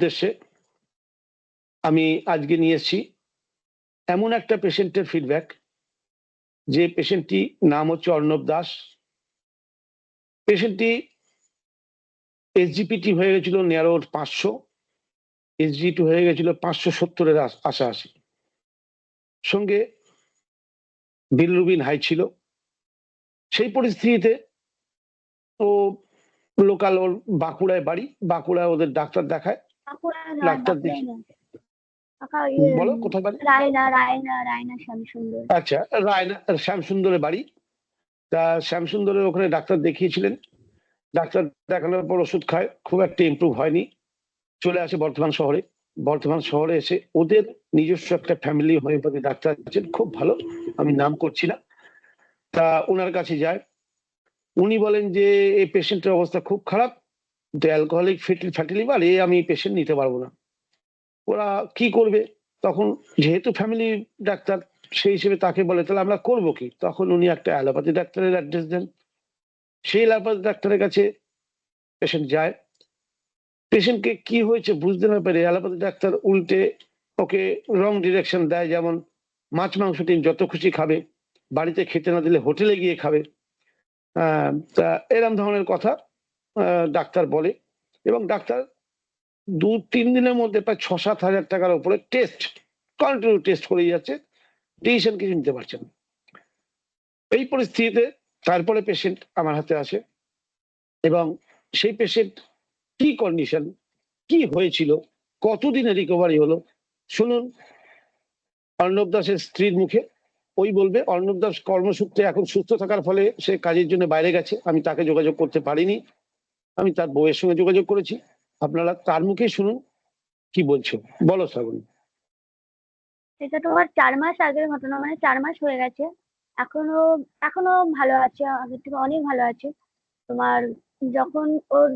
উদ্দেশ্যে আমি আজকে নিয়ে এসেছি এমন একটা পেশেন্টের ফিডব্যাক যে পেশেন্টটি নাম হচ্ছে অর্ণব দাস। পেশেন্টটি এসজিপিটি হয়ে গেছিল নেয়ারোর পাঁচশো এসজিটি হয়ে গেছিল পাঁচশো সত্তরের আশাআশি। সঙ্গে বিলরুবিন হাই ছিল। সেই পরিস্থিতিতে ও লোকাল ওর বাঁকুড়ায় বাড়ি, বাঁকুড়ায় ওদের ডাক্তার দেখায়। ডাক্তার দেখি। না। কাকা বলো কোথায় বাড়ি? রায়না রায়না রায়না শ্যামসুন্দর। আচ্ছা রায়না শ্যামসুন্দরের বাড়ি। তা শ্যামসুন্দরের ওখানে ডাক্তার দেখিয়েছিলেন। ডাক্তার দেখানোর পর ওষুধ খায় খুব একটা ইমপ্রুভ হয়নি। চলে আসে বর্ধমান শহরে। বর্ধমান শহরে এসে ওদের নিজস্ব একটা ফ্যামিলি হোমিওপ্যাথি ডাক্তার আছেন খুব ভালো। আমি নাম করছি না। তা ওনার কাছে যায়। উনি বলেন যে এই পেশেন্টের অবস্থা খুব খারাপ। অ্যালকোহলিক ফ্যাটি লিভার এ আমি পেশেন্ট নিতে পারব না। ওরা কি করবে? তখন যেহেতু ফ্যামিলি ডাক্তার, সেই হিসেবে তাকে বলে, তাহলে আমরা করব কি? তখন উনি একটা অ্যালোপ্যাথি ডাক্তারের অ্যাড্রেস দেন। সেই অ্যালোপ্যাথি ডাক্তারের কাছে পেশেন্ট যায়। পেশেন্টকে কি হয়েছে বুঝতে না পেরে অ্যালোপ্যাথি ডাক্তার উল্টে ওকে রং ডিরেকশন দেয়, যেমন মাছ, মাংস টিম যত খুশি খাবে, বাড়িতে খেতে না দিলে হোটেলে গিয়ে খাবে। তা এরম ধরনের কথা। ডাক্তার বলে এবং ডাক্তার দু তিন দিনের মধ্যে প্রায় ছ সাত হাজার টাকার উপরে টেস্ট কন্টিনিউ টেস্ট করে যাচ্ছে ডিসিশন কিছু নিতে পারছে না। এই পরিস্থিতিতে তারপরে পেশেন্ট আমার হাতে আসে এবং সেই পেশেন্ট কি কন্ডিশন কি হয়েছিল, কতদিনে রিকভারি হলো, শুনুন, অর্ণব দাসের স্ত্রীর মুখে, ওই বলবে, অর্ণব দাস কর্মসূত্রে এখন সুস্থ থাকার ফলে সে কাজের জন্য বাইরে গেছে, আমি তাকে যোগাযোগ করতে পারিনি। আমি তার বউয়ের সঙ্গে যোগাযোগ করেছি। আপনারা তার মুখে শুনুন, কি বলছো। বলো শ্রাবণী। এটা তোমার চার মাস আগের ঘটনা মানে চার মাস হয়ে গেছে। এখনও এখনও ভালো আছে, আগের থেকে অনেক ভালো আছে। তোমার যখন ওর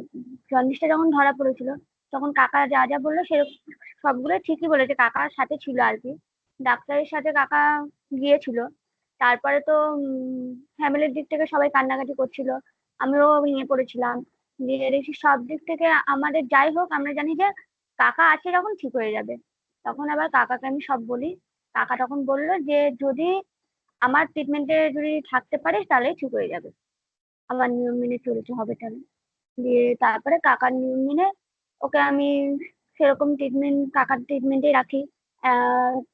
জন্ডিসটা যখন ধরা পড়েছিল, তখন কাকা যা যা বলল সেরকম সবগুলো ঠিকই বলেছে। কাকার সাথে ছিল আর কি। ডাক্তারের সাথে কাকা গিয়েছিল। তারপরে তো ফ্যামিলির দিক থেকে সবাই কান্নাকাটি করছিল। আমিও ভেঙে পড়েছিলাম। সব দিক থেকে আমাদের যাই হোক, আমরা জানি যে কাকা আছে যখন ঠিক হয়ে যাবে। তখন আবার কাকাকে আমি সব বলি। কাকা তখন বলল যে, যদি আমার ট্রিটমেন্টে যদি থাকতে পারিস, তাহলে ঠিক হয়ে যাবে। আমার নিয়ম মেনে চলতে হবে তাহলে। দিয়ে তারপরে কাকার নিয়ম মেনে ওকে আমি সেরকম ট্রিটমেন্ট কাকার ট্রিটমেন্টেই রাখি।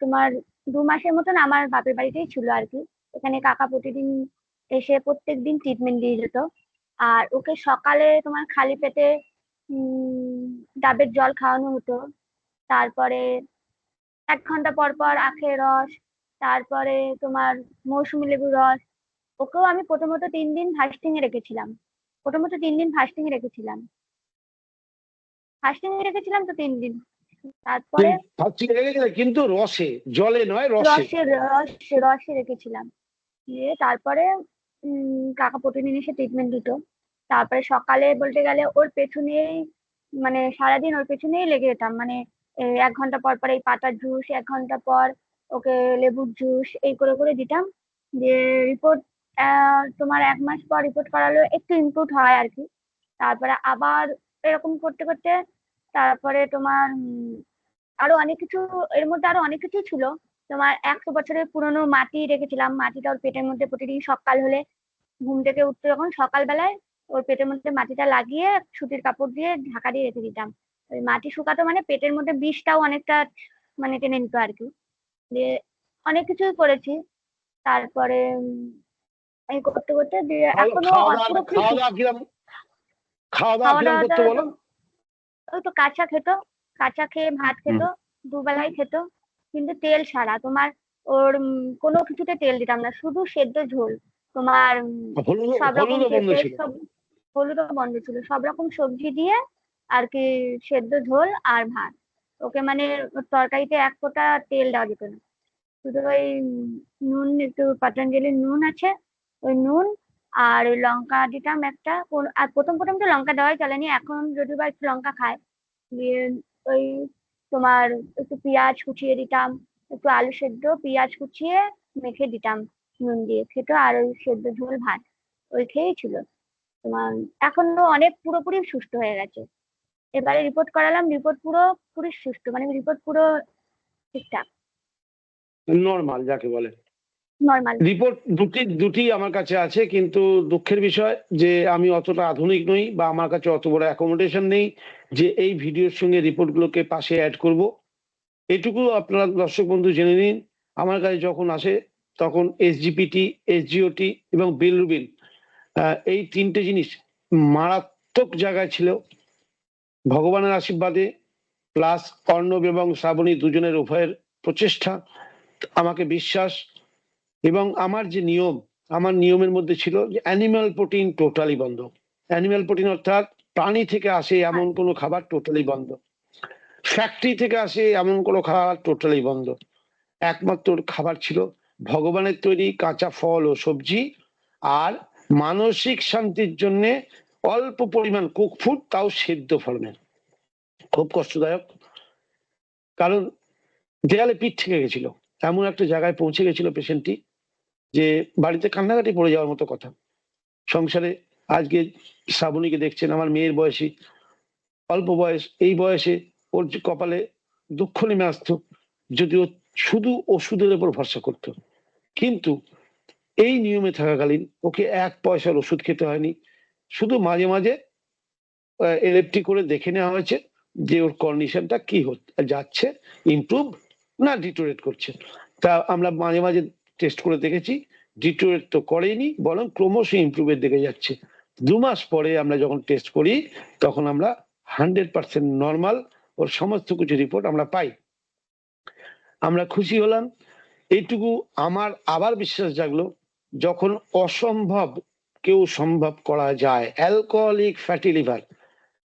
তোমার দু মাসের মতন আমার বাপের বাড়িতেই ছিল আর কি। এখানে কাকা প্রতিদিন এসে প্রত্যেক দিন ট্রিটমেন্ট দিয়ে যেত। আর ওকে সকালে তোমার খালি পেটে ডাবের জল খাওয়ানো হতো। তারপরে এক ঘণ্টা পর পর আখের রস তারপরে তোমার মৌসুমী লেবুর রস। ওকেও আমি প্রথমত তিন দিন ফাস্টিং এ রেখেছিলাম। প্রথমত তিন দিন ফাস্টিং এ রেখেছিলাম। ফাস্টিং এ রেখেছিলাম তো তিন দিন। তারপরে কিন্তু রসে জলে নয় রসে। রসে রস রসে রেখেছিলাম। দিয়ে তারপরে কাকা প্রতিদিন এসে ট্রিটমেন্ট দিত। তারপরে সকালে বলতে গেলে ওর পেছনেই মানে সারাদিন ওর পেছনেই লেগে যেতাম। মানে এক ঘণ্টা পর পর এই পাতার জুস এক ঘণ্টা পর ওকে লেবুর জুস এই করে করে দিতাম। দিয়ে রিপোর্ট তোমার এক মাস পর রিপোর্ট করালো, একটু ইমপ্রুভ হয় আর কি। তারপরে আবার এরকম করতে করতে, তারপরে তোমার আরও অনেক কিছু, এর মধ্যে আরও অনেক কিছুই ছিল। তোমার একশো বছরের পুরনো মাটি রেখেছিলাম। মাটিটা ওর পেটের মধ্যে প্রতিদিন সকাল হলে ঘুম থেকে উঠতে যখন সকালবেলায় ওর পেটের মধ্যে মাটিটা লাগিয়ে সুতির কাপড় দিয়ে ঢাকা দিয়ে রেখে দিতাম। ওই মাটি শুকাতো মানে পেটের মধ্যে বিষটাও অনেকটা মানে টেনে নিত আর কি। দিয়ে অনেক কিছুই করেছি। তারপরে এই করতে করতে দিয়ে এখনও খাওয়া দাওয়া করতে বলো? ওই তো কাঁচা খেত। কাঁচা খেয়ে ভাত খেত। দুবেলাই খেত। কিন্তু তেল ছাড়া তোমার ওর কোনো কিছুতে তেল দিতাম না শুধু সেদ্ধ ঝোল। তোমার সব রকম হলুদও বন্ধ ছিল? সব রকম সবজি দিয়ে আর কি সেদ্ধ ঝোল আর ভাত। ওকে মানে তরকারিতে এক ফোঁটা তেল দেওয়া যেত না। শুধু ওই নুন একটু পতঞ্জলির নুন আছে ওই নুন আর ওই লঙ্কা দিতাম একটা। আর প্রথম প্রথম তো লঙ্কা দেওয়াই চলেনি এখন যদি বা একটু লঙ্কা খায় দিয়ে ওই তোমার একটু পেঁয়াজ কুচিয়ে দিতাম একটু আলু সেদ্ধ পেঁয়াজ কুচিয়ে মেখে দিতাম নুন দিয়ে খেত আর ওই সেদ্ধ ঝোল ভাত ওই খেয়েই ছিল। তোমার এখনও অনেক পুরোপুরি সুস্থ হয়ে গেছে। এবারে রিপোর্ট করালাম রিপোর্ট পুরো পুরো সুস্থ মানে রিপোর্ট পুরো ঠিকঠাক। নর্মাল যাকে বলে। নর্মাল রিপোর্ট দুটি দুটি আমার কাছে আছে কিন্তু দুঃখের বিষয় যে আমি অতটা আধুনিক নই বা আমার কাছে অত বড় অ্যাকোমোডেশন নেই। যে এই ভিডিওর সঙ্গে রিপোর্টগুলোকে পাশে অ্যাড করব। এটুকু আপনারা দর্শক বন্ধু জেনে নিন, আমার কাছে যখন আসে, তখন এসজিপিটি এসজিওটি এবং বিলরুবিন এই তিনটে জিনিস মারাত্মক জায়গায় ছিল। ভগবানের আশীর্বাদে প্লাস অর্ণব এবং শ্রাবণী দুজনের উভয়ের প্রচেষ্টা, আমাকে বিশ্বাস এবং আমার যে নিয়ম, আমার নিয়মের মধ্যে ছিল যে অ্যানিম্যাল প্রোটিন টোটালি বন্ধ। অ্যানিম্যাল প্রোটিন অর্থাৎ প্রাণী থেকে আসে এমন কোনো খাবার টোটালি বন্ধ। ফ্যাক্টরি থেকে আসে এমন কোনো খাবার টোটালি বন্ধ। একমাত্র খাবার ছিল ভগবানের তৈরি কাঁচা ফল ও সবজি আর মানসিক শান্তির জন্য অল্প পরিমাণ কুক ফুড তাও সেদ্ধ ফলমের খুব কষ্টদায়ক। কারণ দেয়ালে পিঠ থেকে গেছিল এমন একটা জায়গায় পৌঁছে গেছিল পেশেন্টটি যে বাড়িতে কান্নাকাটি পড়ে যাওয়ার মতো কথা। সংসারে আজকে শ্রাবণীকে দেখছেন, আমার মেয়ের বয়সী, অল্প বয়স, এই বয়সে ওর কপালে দুঃখ নেমে আসতো যদি ও শুধু ওষুধের উপর ভরসা করত। কিন্তু এই নিয়মে থাকাকালীন ওকে এক পয়সার ওষুধ খেতে হয়নি। শুধু মাঝে মাঝে এলএফটি করে দেখে নেওয়া হয়েছে যে ওর কন্ডিশনটা কি যাচ্ছে ইমপ্রুভ না ডিটোরেট করছে। তা আমরা মাঝে মাঝে টেস্ট করে দেখেছি ডিটোরেট তো করেনি বরং ক্রমশ ইমপ্রুভের দিকে যাচ্ছে। দু মাস পরে আমরা যখন টেস্ট করি, তখন আমরা হান্ড্রেড পার্সেন্ট নর্মাল ওর সমস্ত কিছু রিপোর্ট আমরা পাই। আমরা খুশি হলাম। এইটুকু আমার আবার বিশ্বাস জাগলো, যখন অসম্ভব কেউ সম্ভব করা যায় অ্যালকোহলিক ফ্যাটি লিভার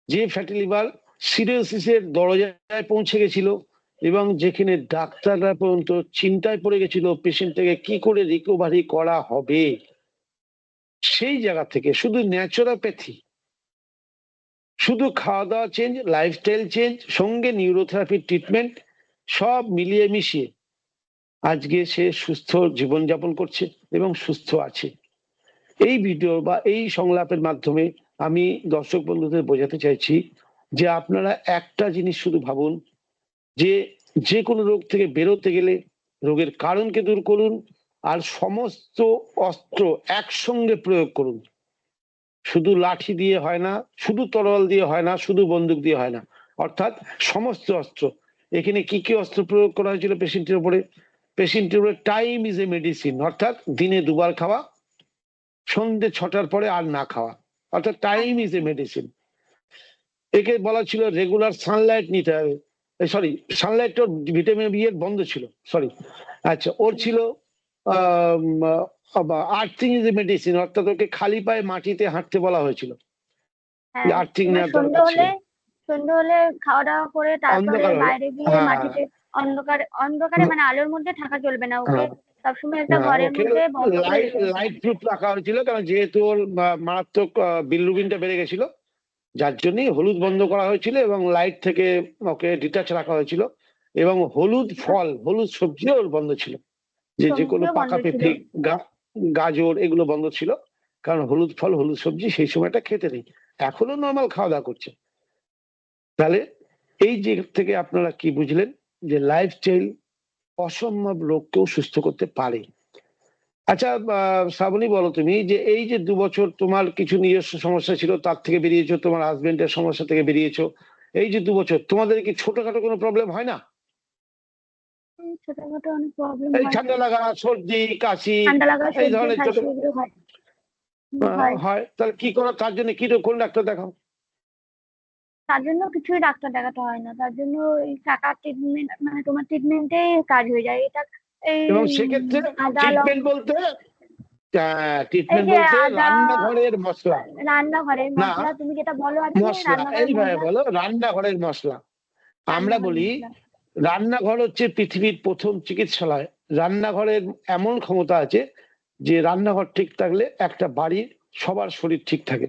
যে ফ্যাটি লিভার সিরিয়াসিসের দরজায় পৌঁছে গেছিল এবং যেখানে ডাক্তাররা পর্যন্ত চিন্তায় পড়ে গেছিল পেশেন্টটাকে কি করে রিকভারি করা হবে? সেই জায়গা থেকে শুধু ন্যাচুরোপ্যাথি শুধু খাওয়া দাওয়া চেঞ্জ লাইফস্টাইল চেঞ্জ সঙ্গে নিউরোথেরাপির ট্রিটমেন্ট সব মিলিয়ে মিশিয়ে আজকে সে সুস্থ জীবনযাপন করছে এবং সুস্থ আছে। এই ভিডিও বা এই সংলাপের মাধ্যমে আমি দর্শক বন্ধুদের বোঝাতে চাইছি যে আপনারা একটা জিনিস শুধু ভাবুন, যে যে কোনো রোগ থেকে বেরোতে গেলে রোগের কারণকে দূর করুন আর সমস্ত অস্ত্র একসঙ্গে প্রয়োগ করুন। শুধু লাঠি দিয়ে হয় না, শুধু তরোয়াল দিয়ে হয় না, শুধু বন্দুক দিয়ে হয় না। অর্থাৎ সমস্ত অস্ত্র। এখানে কি কি অস্ত্র প্রয়োগ করা হয়েছিল পেশেন্টের উপরে? পেশেন্টের উপরে টাইম ইজ এ মেডিসিন অর্থাৎ দিনে দুবার খাওয়া, সন্ধ্যে ছটার পরে আর না খাওয়া। অর্থাৎ টাইম ইজ এ মেডিসিন একে বলা ছিল রেগুলার সানলাইট নিতে হবে। সরি সানলাইট ভিটামিন বি এর বন্ধ ছিল। সরি আচ্ছা ওর ছিল আর্থিং ইজ এ মেডিসিন অর্থাৎ ওকে খালি পায়ে মাটিতে হাঁটতে বলা হয়েছিল হ্যাঁ আর্থিং দরকার ছিল হলে খাওয়া দাওয়া করে তারপরে বাইরে গিয়ে হ্যাঁ। মাটিতে অন্ধকারে অন্ধকারে মানে আলোর মধ্যে থাকা চলবে না ওকে হ্যাঁ। সবসময় একটা ঘরের মধ্যে লাইট। প্রুফ রাখা হয়েছিল কারণ যেহেতু ওর মারাত্মক বিলরুবিনটা বেড়ে গেছিল যার জন্যই হলুদ বন্ধ করা হয়েছিল এবং লাইট থেকে ওকে ডিটাচ রাখা হয়েছিল এবং হলুদ ফল হলুদ সবজিও ওর বন্ধ ছিল যে যে কোনো সবজিও পাকা পেঁপে গাজর এগুলো বন্ধ ছিল। কারণ হলুদ ফল হলুদ সবজি সেই সময়টা খেতে নেই। এখনও নর্মাল খাওয়া দাওয়া করছে। তাহলে এই যে থেকে আপনারা কি বুঝলেন যে লাইফস্টাইল অসম্ভব রোগকেও সুস্থ করতে পারে। আচ্ছা আহ, শ্রাবণী বলো তুমি যে এই যে দু বছর তোমার কিছু নিজস্ব সমস্যা ছিল তার থেকে বেরিয়েছো তোমার হাজবেন্ডের সমস্যা থেকে বেরিয়েছো এই যে দু বছর তোমাদের কি ছোটখাটো কোনো প্রবলেম হয় না? ছোটখাটো অনেক প্রবলেম এই ঠান্ডা লাগা সর্দি কাশি ঠান্ডা লাগা এই ধরনের ছোট- হয়। তাহলে কি করো? তার জন্য কি কোন ডাক্তার দেখাও? তার জন্য কিছুই ডাক্তার দেখাতে হয় না। তার জন্য এই টাকা ট্রিটমেন্ট মানে তোমার ট্রিটমেন্টে কাজ হয়ে যায়। এটা এই এবং সেক্ষেত্রে ট্রিটমেন্ট বলতে ট্রিটমেন্ট বলতে রান্নাঘরের মশলা। রান্নাঘরের মশলা তুমি যেটা বলো আর মশলা এইভাবে বলো রান্নাঘরের মশলা। আমরা বলি। রান্নাঘর হচ্ছে পৃথিবীর প্রথম চিকিৎসালয়। রান্নাঘরের এমন ক্ষমতা আছে যে রান্নাঘর ঠিক থাকলে একটা বাড়ির সবার শরীর ঠিক থাকে।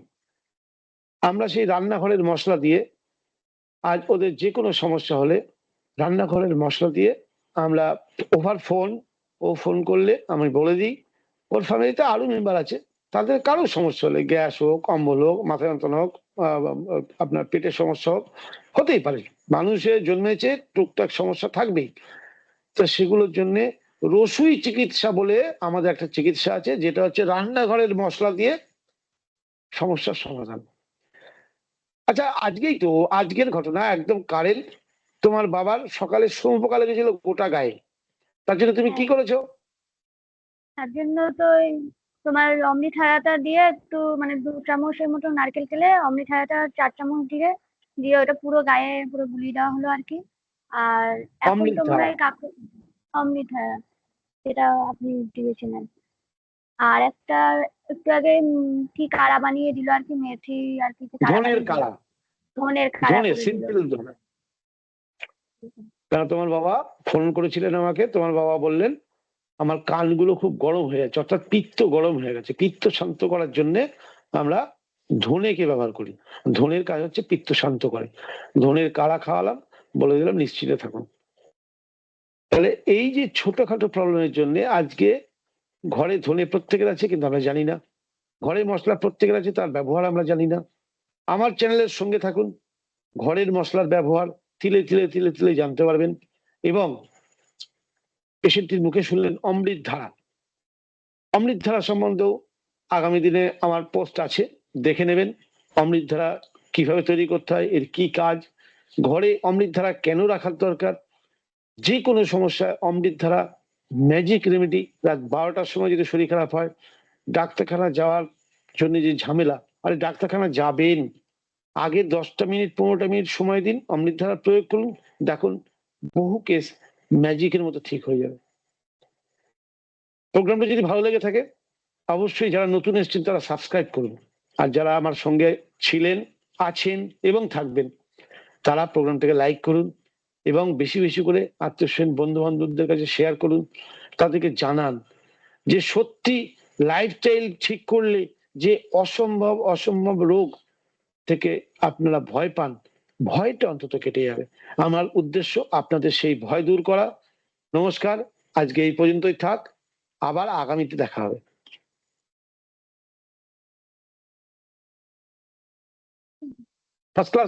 আমরা সেই রান্নাঘরের মশলা দিয়ে আজ ওদের যে কোনো সমস্যা হলে রান্নাঘরের মশলা দিয়ে আমরা ওভার ফোন, ও ফোন করলে আমি বলে দিই, ওর ফ্যামিলিতে আরও মেম্বার আছে। তাদের কারও সমস্যা হলে গ্যাস হোক, অম্বল হোক, মাথা যন্ত্রণা হোক আপনার পেটের সমস্যা হোক হতেই পারে। মানুষের জন্মেছে, টুকটাক সমস্যা থাকবেই। তো সেগুলোর জন্যে রসুই চিকিৎসা বলে আমাদের একটা চিকিৎসা আছে, যেটা হচ্ছে রান্নাঘরের মশলা দিয়ে সমস্যার সমাধান। আচ্ছা আজকেই তো, আজকের ঘটনা, একদম কারেন্ট। তোমার বাবার সকালে সোমপোকা লেগেছিল গোটা গায়ে। তার জন্য তুমি কি করেছ? তার জন্য তো তোমার অমৃত হারাটা দিয়ে একটু মানে দু চামচের মতো নারকেল তেলে অমৃত হারাটা চার চামচ দিয়ে দিয়ে ওটা পুরো গায়ে পুরো বুলিয়ে দেওয়া হলো আর কি। আর এখন তোমরা এই কাকু অমৃত হারা যেটা আপনি দিয়েছিলেন। আর একটা একটু আগে কি কাড়া বানিয়ে দিল আর কি মেথি আর কি কাড়া ধনের। কালা ধনের কাড়া। সিম্পল তোমার বাবা ফোন করেছিলেন আমাকে? তোমার বাবা বললেন আমার কানগুলো খুব গরম হয়ে যাচ্ছে অর্থাৎ পিত্ত গরম হয়ে গেছে। পিত্ত শান্ত করার জন্য আমরা ধনেকে ব্যবহার করি। ধনের কাজ হচ্ছে পিত্ত শান্ত করে। ধনের কাড়া খাওয়ালাম, বলে দিলাম নিশ্চিন্তে থাকুন। তাহলে এই যে ছোটখাটো প্রবলেমের জন্য আজকে ঘরে ধনে প্রত্যেকের আছে, কিন্তু আমরা জানি না। ঘরের মশলা প্রত্যেকের আছে, তার ব্যবহার আমরা জানি না। আমার চ্যানেলের সঙ্গে থাকুন। ঘরের মশলার ব্যবহার তিলে তিলে তিলে তিলে জানতে পারবেন এবং পেশেন্টের মুখে শুনলেন অমৃত ধারা। অমৃত ধারা সম্বন্ধেও আগামী দিনে আমার পোস্ট আছে, দেখে নেবেন অমৃত ধারা কীভাবে তৈরি করতে হয়, এর কি কাজ, ঘরে অমৃত ধারা কেন রাখার দরকার যে কোনো সমস্যায় অমৃত ধারা ম্যাজিক রেমেডি রাত বারোটার সময় যদি শরীর খারাপ হয়, ডাক্তারখানা যাওয়ার জন্য যে ঝামেলা, আরে ডাক্তারখানা যাবেন, আগে দশটা মিনিট, পনেরোটা মিনিট সময় দিন, অমৃত ধারা প্রয়োগ করুন, দেখুন বহু কেস ম্যাজিকের মতো ঠিক হয়ে যাবে। প্রোগ্রামটা যদি ভালো লেগে থাকে, অবশ্যই যারা নতুন এসেছেন তারা সাবস্ক্রাইব করুন। আর যারা আমার সঙ্গে ছিলেন, আছেন এবং থাকবেন, তারা প্রোগ্রামটাকে লাইক করুন এবং বেশি বেশি করে আত্মীয় বন্ধু বান্ধবদের কাছে শেয়ার করুন। তাদেরকে জানান যে সত্যি লাইফস্টাইল ঠিক করলে যে অসম্ভব অসম্ভব রোগ থেকে আপনারা ভয় পান ভয়টা অন্তত কেটে যাবে। আমার উদ্দেশ্য আপনাদের সেই ভয় দূর করা। নমস্কার, আজকে এই পর্যন্তই থাক। আবার আগামীতে দেখা হবে। First class